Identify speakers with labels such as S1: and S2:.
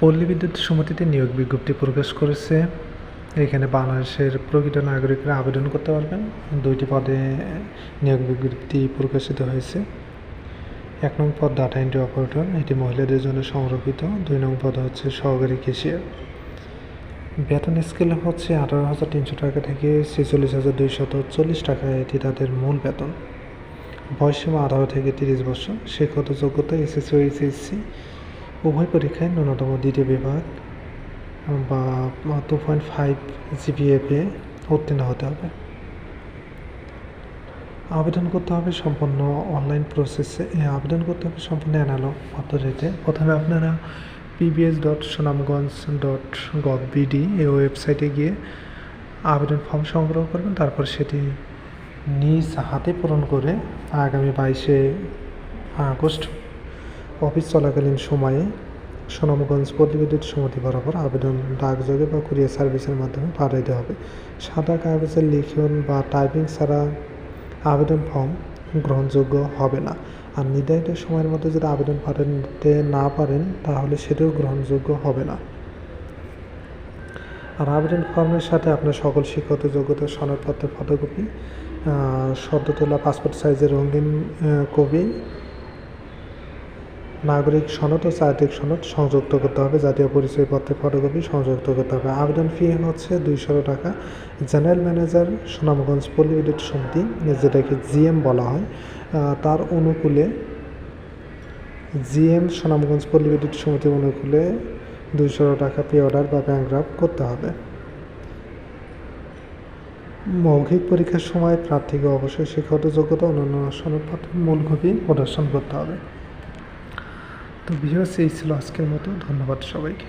S1: পল্লী বিদ্যুৎ সমিতিতে নিয়োগ বিজ্ঞপ্তি প্রকাশ করেছে। এখানে বাংলাদেশের প্রকৃত নাগরিকরা আবেদন করতে পারবেন। দুইটি পদে নিয়োগ বিজ্ঞপ্তি প্রকাশিত হয়েছে। এক নং পদ ডাটা এন্ট্রি অপারেটর এটি মহিলাদের জন্য সংরক্ষিত। দুই নং পদ হচ্ছে সহকারী কেশিয়ার বেতন স্কেল হচ্ছে আঠারো হাজার তিনশো টাকা থেকে ছেচল্লিশ হাজার দুইশত চল্লিশ টাকা এটি তাদের মূল বেতন। বয়সীমা আঠারো থেকে তিরিশ বছর। শিক্ষত যোগ্যতা এসএসসি ও এইচএসসি। উভয় পরীক্ষায় ন্যূনতম দ্বিতীয় বিভাগ বা টু পয়েন্ট ফাইভ জিপিএফে উত্তীর্ণ হতে হবে। আবেদন করতে হবে সম্পূর্ণ অনলাইন প্রসেসে আবেদন করতে হবে সম্পূর্ণ অ্যানালগ পদ্ধতিতে। প্রথমে আপনারা PBS dot Sunamganj dot gov BD এই ওয়েবসাইটে গিয়ে আবেদন ফর্ম সংগ্রহ করবেন। তারপর সেটি নিজ হাতে পূরণ করে আগামী বাইশে আগস্ট অফিস চলাকালীন সময়ে সুনামগঞ্জ পল্লী সমিতি বরাবর আবেদন ডাকযোগে বা কুরিয়ার সার্ভিসের মাধ্যমে পাঠাইতে হবে। সাদা কাগজের লিখন বা টাইপিং ছাড়া আবেদন ফর্ম গ্রহণযোগ্য হবে না। আর নির্ধারিত সময়ের মধ্যে যদি আবেদন পাঠাতে না পারেন, তাহলে সেটাও গ্রহণযোগ্য হবে না। আর আবেদন ফর্মের সাথে আপনার সকল শিক্ষত যোগ্যতা সনদপত্রের ফটোকপি সদ্য তোলা পাসপোর্ট সাইজের রঙিন কপি নাগরিক সনদ ও চারিত্রিক সনদ সংযুক্ত করতে হবে। জাতীয় পরিচয়পত্রের ফটোকপি সংযুক্ত করতে হবে। আবেদন ফি হচ্ছে দুইশো টাকা। জেনারেল ম্যানেজার সুনামগঞ্জ পল্লী বিদ্যুৎ সমিতি যেটাকে জিএম বলা হয় তার অনুকূলে জিএম সুনামগঞ্জ পল্লী বিদ্যুৎ সমিতির অনুকূলে দুইশো টাকা পে অর্ডার বা ব্যাংক ড্রাফট করতে হবে। মৌখিক পরীক্ষার সময় প্রার্থীকে অবশ্যই শিক্ষাগত যোগ্যতা, অন্যান্য সনদপত্রের মূল কপি প্রদর্শন করতে হবে। তো ভিডিও এই ছিল আজকের মতো। ধন্যবাদ সবাইকে।